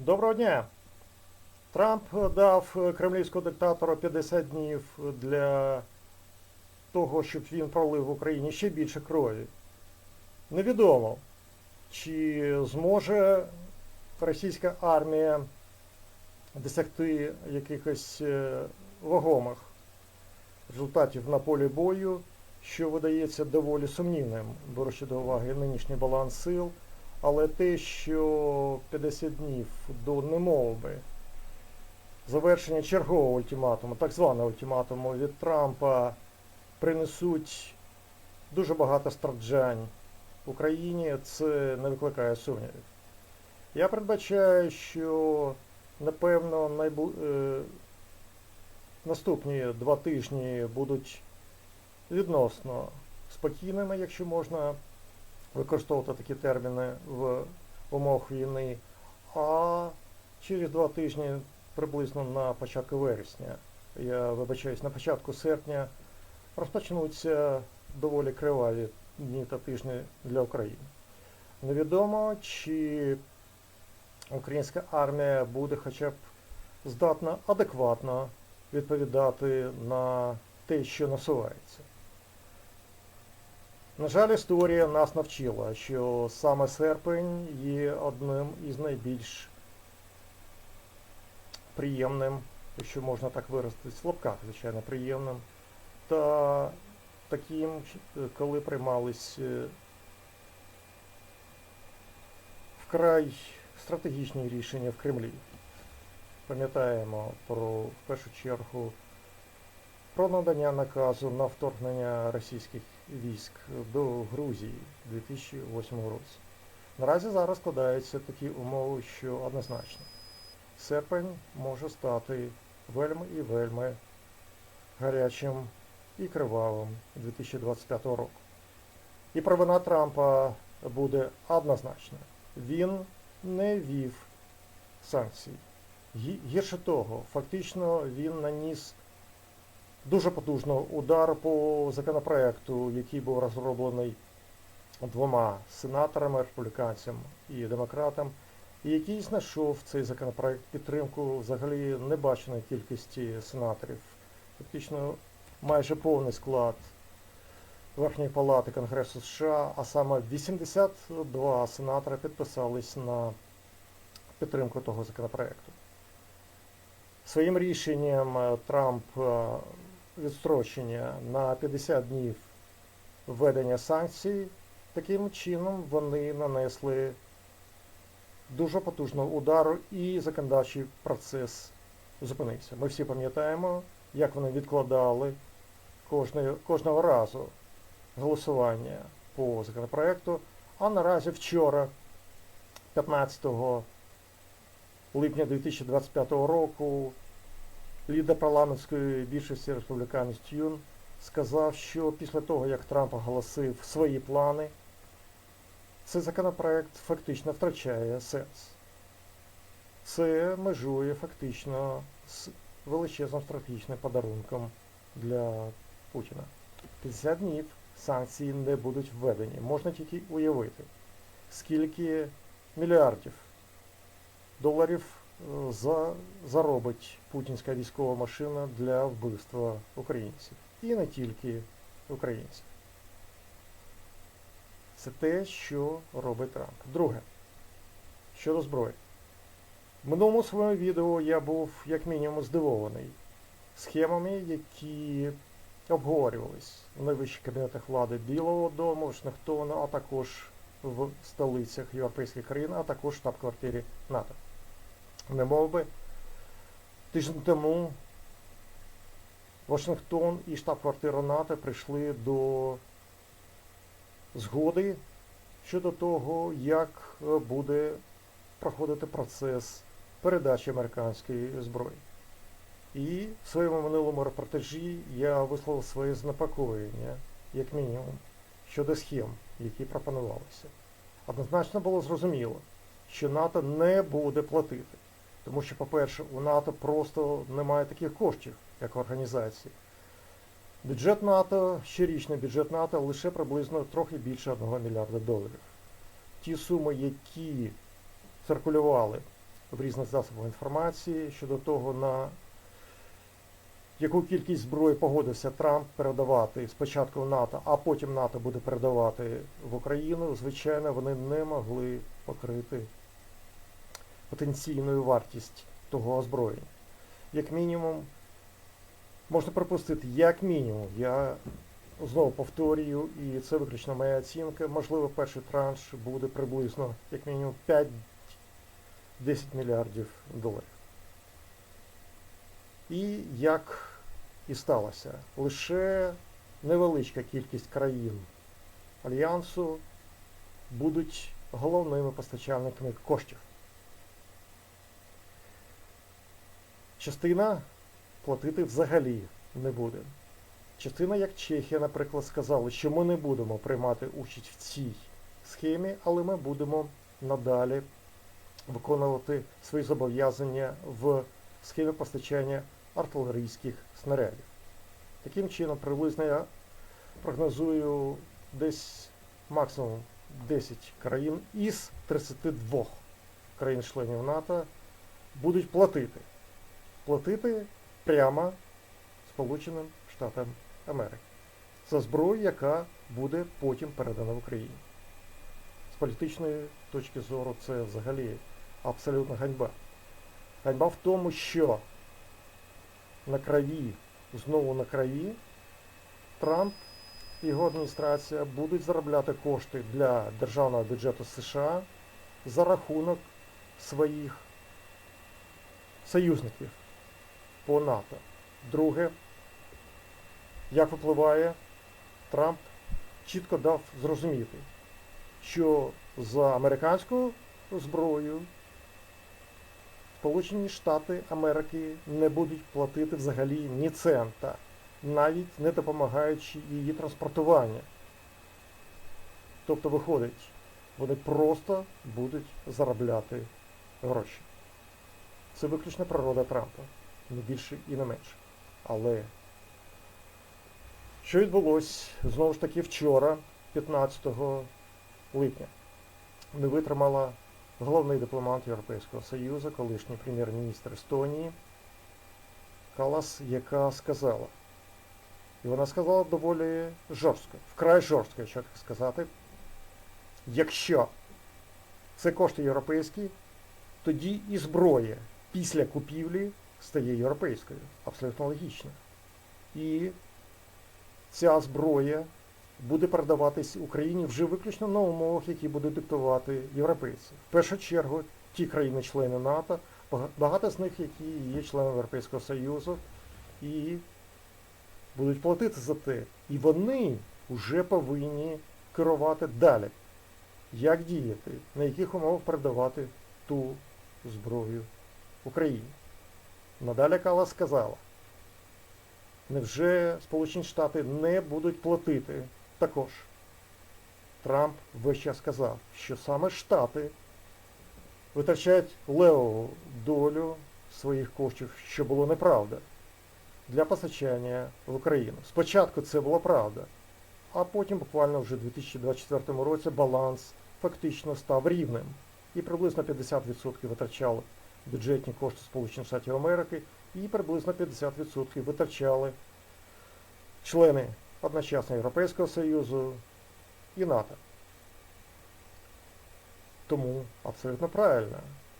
Доброго дня. Трамп дав кремлівському диктатору 50 днів для того, щоб він пролив в Україні ще більше крові. Невідомо, чи зможе російська армія досягти якихось е, вагомих результатів на полі бою, що видається доволі сумнівним, беручи до уваги нинішній баланс сил. Але те, що 50 днів до немовби завершення чергового ультиматуму, так званого ультиматуму від Трампа, принесуть дуже багато страждань Україні, це не викликає сумнівів. Я передбачаю, що напевно найбу... е, наступні два тижні будуть відносно спокійними, якщо можна використовувати такі терміни в умовах війни, а через два тижні, приблизно на початку вересня, я вибачаюсь, на початку серпня розпочнуться доволі криваві дні та тижні для України. Невідомо, чи українська армія буде хоча б здатна адекватно відповідати на те, що насувається. На жаль, історія нас навчила, що саме серпень є одним із найбільш приємним, якщо можна так виразитись, в лапках, звичайно, приємним, та таким, коли приймались е, вкрай стратегічні рішення в Кремлі. Пам'ятаємо про в першу чергу про надання наказу на вторгнення російських військ до Грузії у 2008 році. Наразі зараз складаються такі умови, що однозначно серпень може стати вельми і вельми гарячим і кривавим 2025 року. І провина Трампа буде однозначна. Він не вів санкцій. Гірше того, фактично він наніс дуже потужний удар по законопроекту, який був розроблений двома сенаторами, республіканцям і демократам, і який знайшов цей законопроект підтримку взагалі небаченої кількості сенаторів. Фактично майже повний склад Верхньої палати Конгресу США, а саме 82 сенатори підписались на підтримку того законопроекту. Своїм рішенням е, Трамп е, відстрочення на 50 днів введення санкцій, таким чином вони нанесли дуже потужного удару і законодавчий процес зупинився. Ми всі пам'ятаємо, як вони відкладали кожного разу голосування по законопроекту, а наразі вчора, 15 липня 2025 року, лідер парламентської більшості республіканець Тюн сказав, що після того, як Трамп оголосив свої плани, цей законопроект фактично втрачає сенс. Це межує фактично з величезним стратегічним подарунком для Путіна. 50 днів санкції не будуть введені. Можна тільки уявити, скільки мільярдів доларів за, заробить путінська військова машина для вбивства українців. І не тільки українців. Це те, що робить Трамп. Друге, щодо зброї. В минулому своєму відео я був як мінімум здивований схемами, які обговорювались в найвищих кабінетах влади Білого Дому, Вашингтона, а також в столицях європейських країн, а також штаб-квартирі НАТО. Не мов би, тиждень тому Вашингтон і штаб-квартира НАТО прийшли до згоди щодо того, як буде проходити процес передачі американської зброї. І в своєму минулому репортажі я висловив своє занепокоєння, як мінімум, щодо схем, які пропонувалися. Однозначно було зрозуміло, що НАТО не буде платити. Тому що, по-перше, у НАТО просто немає таких коштів, як в організації. Бюджет НАТО, щорічний бюджет НАТО лише приблизно трохи більше 1 мільярда доларів. Ті суми, які циркулювали в різних засобах інформації щодо того, на яку кількість зброї погодився Трамп передавати спочатку в НАТО, а потім НАТО буде передавати в Україну, звичайно, вони не могли покрити потенційну вартість того озброєння. Як мінімум, можна припустити, як мінімум, я знову повторюю, і це виключно моя оцінка, можливо, перший транш буде приблизно як мінімум 5-10 мільярдів доларів. І як і сталося, лише невеличка кількість країн Альянсу будуть головними постачальниками коштів. Частина платити взагалі не буде. Частина, як Чехія, наприклад, сказала, що ми не будемо приймати участь в цій схемі, але ми будемо надалі виконувати свої зобов'язання в схемі постачання артилерійських снарядів. Таким чином, приблизно я прогнозую десь максимум 10 країн із 32 країн-членів НАТО будуть платити. Платити прямо Сполученим Штатам Америки за зброю, яка буде потім передана в Україні. З політичної точки зору це взагалі абсолютна ганьба. Ганьба в тому, що на крові, знову на крові, Трамп і його адміністрація будуть заробляти кошти для державного бюджету США за рахунок своїх союзників по НАТО. Друге, як випливає, Трамп чітко дав зрозуміти, що за американську зброю Сполучені Штати Америки не будуть платити взагалі ні цента, навіть не допомагаючи її транспортування. Тобто виходить, вони просто будуть заробляти гроші. Це виключна природа Трампа, не більше і не менше. Але що відбулося знову ж таки вчора, 15 липня, не витримала головний дипломат Європейського Союзу, колишній прем'єр-міністр Естонії Калас, яка сказала, і вона сказала доволі жорстко, вкрай жорстко, якщо так сказати, якщо це кошти європейські, тоді і зброя після купівлі стає європейською. Абсолютно логічно. І ця зброя буде передаватись Україні вже виключно на умовах, які будуть диктувати європейці. В першу чергу ті країни-члени НАТО, багато з них, які є членами Європейського Союзу, і будуть платити за те. І вони вже повинні керувати далі. Як діяти, на яких умовах передавати ту зброю Україні. Надалі Кала сказала, невже Сполучені Штати не будуть платити також? Трамп весь час сказав, що саме Штати витрачають левову долю своїх коштів, що було неправда, для постачання в Україну. Спочатку це була правда, а потім буквально вже у 2024 році баланс фактично став рівним. І приблизно 50% витрачали бюджетні кошти Сполучених Штатів Америки і приблизно 50% витрачали члени одночасно Європейського Союзу і НАТО. Тому абсолютно правильно,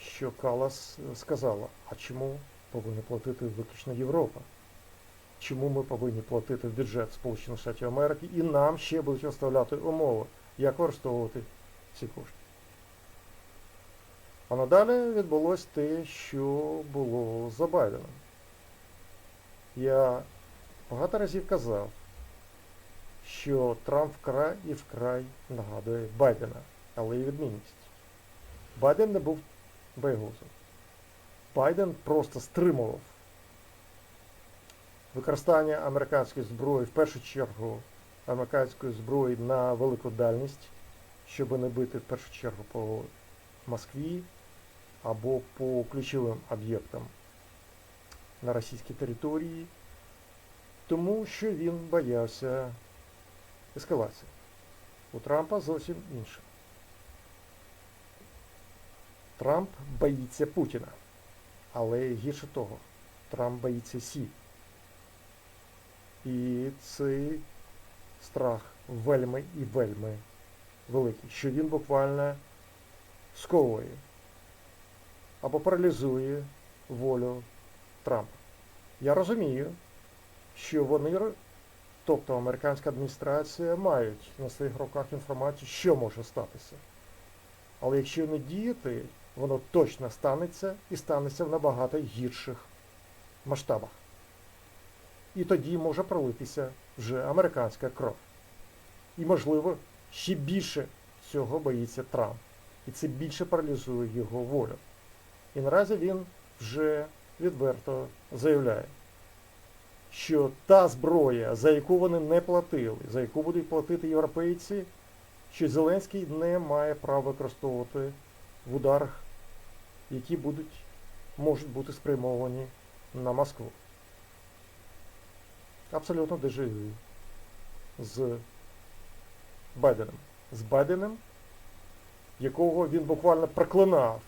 що Калас сказала, а чому повинна платити виключно Європа? Чому ми повинні платити в бюджет Сполучених Штатів Америки і нам ще будуть виставляти умови, як використовувати ці кошти? А надалі відбулося те, що було за Байденом. Я багато разів казав, що Трамп вкрай і вкрай нагадує Байдена, але і відмінність. Байден не був боєгузом. Байден просто стримував використання американської зброї, в першу чергу американської зброї на велику дальність, щоб не бити в першу чергу по Москві або по ключовим об'єктам на російській території, тому що він боявся ескалації. У Трампа зовсім інше. Трамп боїться Путіна. Але гірше того, Трамп боїться Сі. І цей страх вельми і вельми великий, що він буквально сковує або паралізує волю Трампа. Я розумію, що вони, тобто американська адміністрація, мають на своїх руках інформацію, що може статися. Але якщо не діяти, воно точно станеться і станеться в набагато гірших масштабах. І тоді може пролитися вже американська кров. І, можливо, ще більше цього боїться Трамп. І це більше паралізує його волю. І наразі він вже відверто заявляє, що та зброя, за яку вони не платили, за яку будуть платити європейці, що Зеленський не має права використовувати в ударах, які будуть, можуть бути спрямовані на Москву. Абсолютно дежавю з Байденом. З Байденом, якого він буквально проклинав,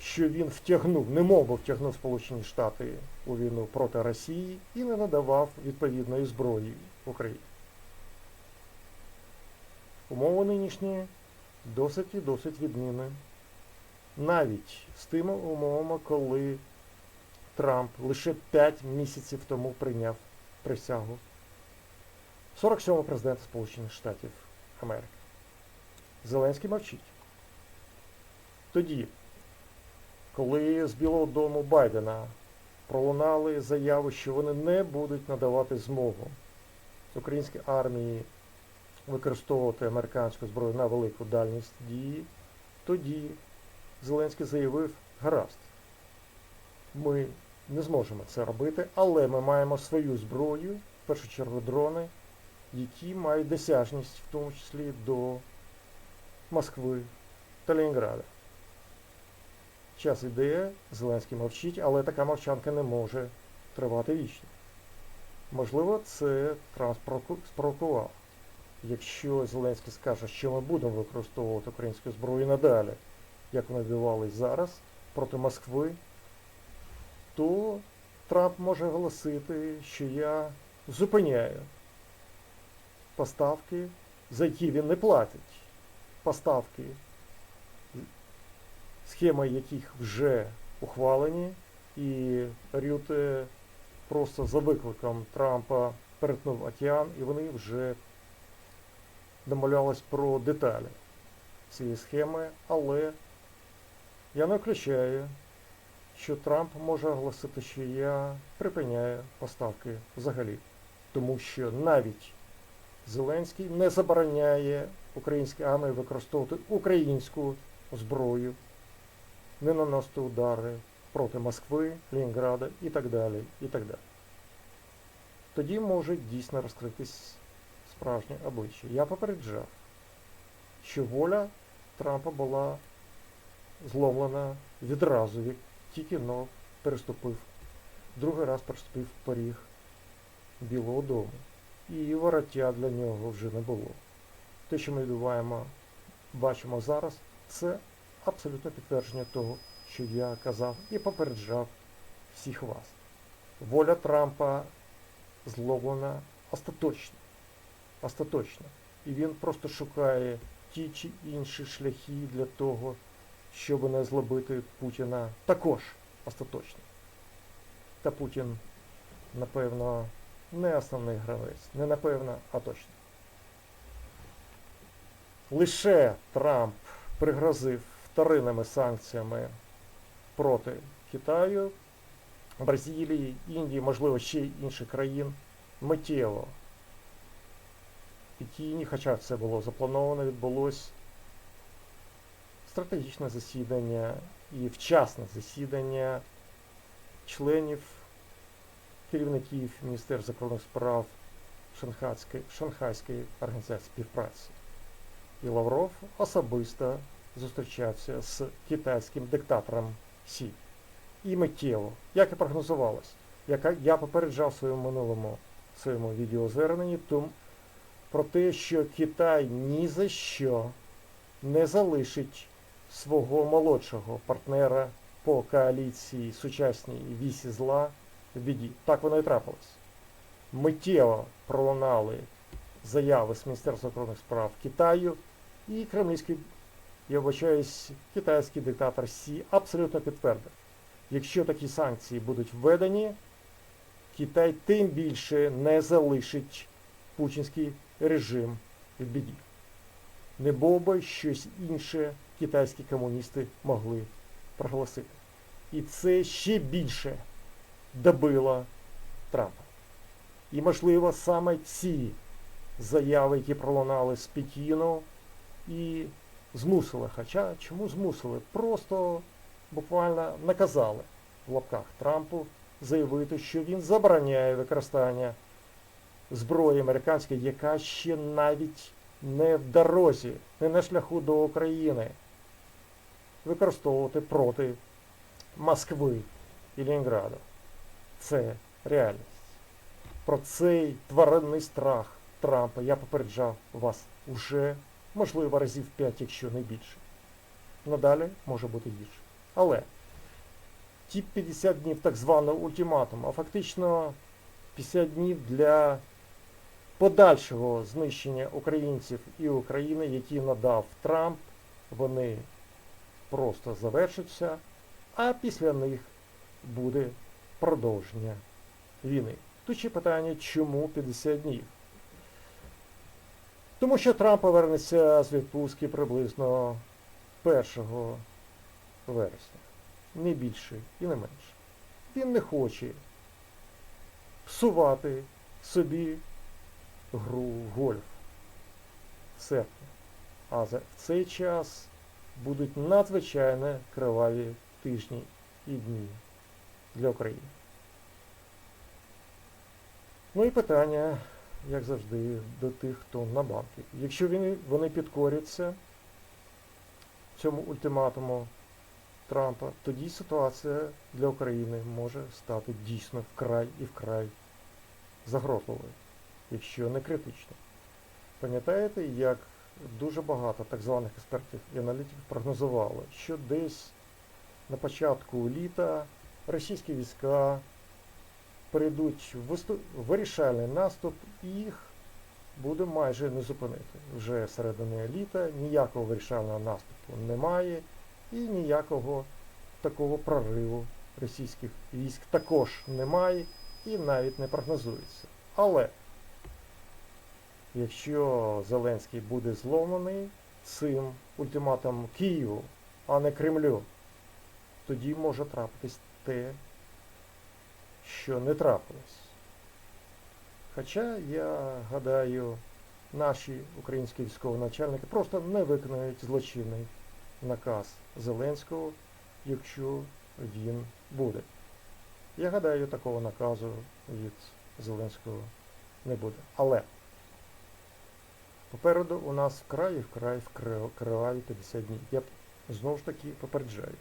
що він втягнув, немов би втягнув Сполучені Штати у війну проти Росії і не надавав відповідної зброї Україні. Умови нинішні досить і досить відмінні. Навіть з тими умовами, коли Трамп лише 5 місяців тому прийняв присягу 47-го президента Сполучених Штатів Америки. Зеленський мовчить. Тоді, коли з Білого дому Байдена пролунали заяви, що вони не будуть надавати змогу українській армії використовувати американську зброю на велику дальність дії, тоді Зеленський заявив, гаразд, ми не зможемо це робити, але ми маємо свою зброю, в першу чергу дрони, які мають досяжність, в тому числі до Москви та Ленінграда. Час іде, Зеленський мовчить, але така мовчанка не може тривати вічно. Можливо, це Трамп спровокував. Якщо Зеленський скаже, що ми будемо використовувати українську зброю надалі, як вони відбувались зараз проти Москви, то Трамп може оголосити, що я зупиняю поставки, за які він не платить. Поставки, схеми яких вже ухвалені, і Рюте просто за викликом Трампа перетнув океан, і вони вже домовлялись про деталі цієї схеми, але я не включаю, що Трамп може оголосити, що я припиняю поставки взагалі. Тому що навіть Зеленський не забороняє українській армії використовувати українську зброю, не наносити удари проти Москви, Ленінграда і так далі. і так далі. Тоді може дійсно розкритись справжнє обличчя. Я попереджав, що воля Трампа була зломлена відразу, як тільки но переступив, другий раз переступив поріг Білого Дому. І вороття для нього вже не було. Те, що ми відбуваємо, бачимо зараз, це абсолютне підтвердження того, що я казав і попереджав всіх вас. Воля Трампа зловлена остаточно. Остаточно. І він просто шукає ті чи інші шляхи для того, щоб не злобити Путіна також остаточно. Та Путін, напевно, не основний гравець. Не напевно, а точно. Лише Трамп пригрозив вторинними санкціями проти Китаю, Бразилії, Індії, можливо, ще й інших країн миттєво. Пекіні, хоча це було заплановано, відбулось стратегічне засідання і вчасне засідання членів керівників Міністерства закордонних справ Шанхайської, організації співпраці. І Лавров особисто зустрічався з китайським диктатором Сі. І миттєво, як і прогнозувалось, як я попереджав в своєму минулому своєму відеозверненні про те, що Китай ні за що не залишить свого молодшого партнера по коаліції сучасній вісі зла в біді. Так воно і трапилось. Миттєво пролунали заяви з Міністерства закордонних справ Китаю і кремлівський, я вбачаюсь, китайський диктатор Сі абсолютно підтвердив. Якщо такі санкції будуть введені, Китай тим більше не залишить путінський режим в біді. Не бо би щось інше китайські комуністи могли проголосити. І це ще більше добило Трампа. І, можливо, саме ці заяви, які пролунали з Пекіну, і змусили. Хоча чому змусили? Просто буквально наказали в лапках Трампу заявити, що він забороняє використання зброї американської, яка ще навіть не в дорозі, не на шляху до України, використовувати проти Москви і Ленінграду. Це реальність. Про цей тваринний страх Трампа я попереджав вас уже, можливо, разів 5, якщо не більше. Надалі може бути гірше. Але ті 50 днів так званого ультиматуму, а фактично 50 днів для подальшого знищення українців і України, які надав Трамп, вони просто завершаться, а після них буде продовження війни. Тут ще питання, чому 50 днів? Тому що Трамп повернеться з відпустки приблизно 1 вересня. Не більше і не менше. Він не хоче псувати собі гру в гольф в серпні. А в цей час будуть надзвичайно криваві тижні і дні для України. Ну і питання, як завжди, до тих, хто на банки. Якщо вони, вони підкоряться цьому ультиматуму Трампа, тоді ситуація для України може стати дійсно вкрай і вкрай загрозливою, якщо не критично. Пам'ятаєте, як дуже багато так званих експертів і аналітиків прогнозували, що десь на початку літа російські війська перейдуть в вирішальний наступ і їх буде майже не зупинити. Вже середини літа ніякого вирішального наступу немає і ніякого такого прориву російських військ також немає і навіть не прогнозується. Але якщо Зеленський буде зломаний цим ультиматом Києву, а не Кремлю, тоді може трапитись те, що не трапилось. Хоча, я гадаю, наші українські військові начальники просто не виконують злочинний наказ Зеленського, якщо він буде. Я гадаю, такого наказу від Зеленського не буде. Але попереду у нас вкрай вкрай вкри- криваві 50 днів. Я знову ж таки попереджаю.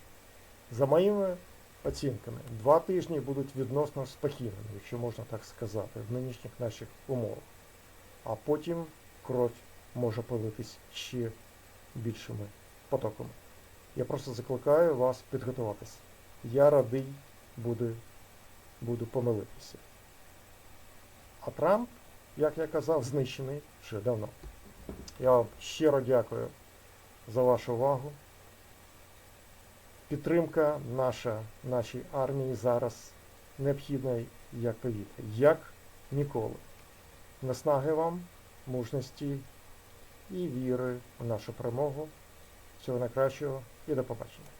За моїми оцінками, два тижні будуть відносно спокійними, якщо можна так сказати, в нинішніх наших умовах. А потім кров може политись ще більшими потоками. Я просто закликаю вас підготуватися. Я радий буду, буду помилитися. А Трамп, як я казав, знищений вже давно. Я вам щиро дякую за вашу увагу. Підтримка наша, нашій армії зараз необхідна як повітря, як ніколи. Наснаги вам, мужності і віри в нашу перемогу. Всього найкращого і до побачення.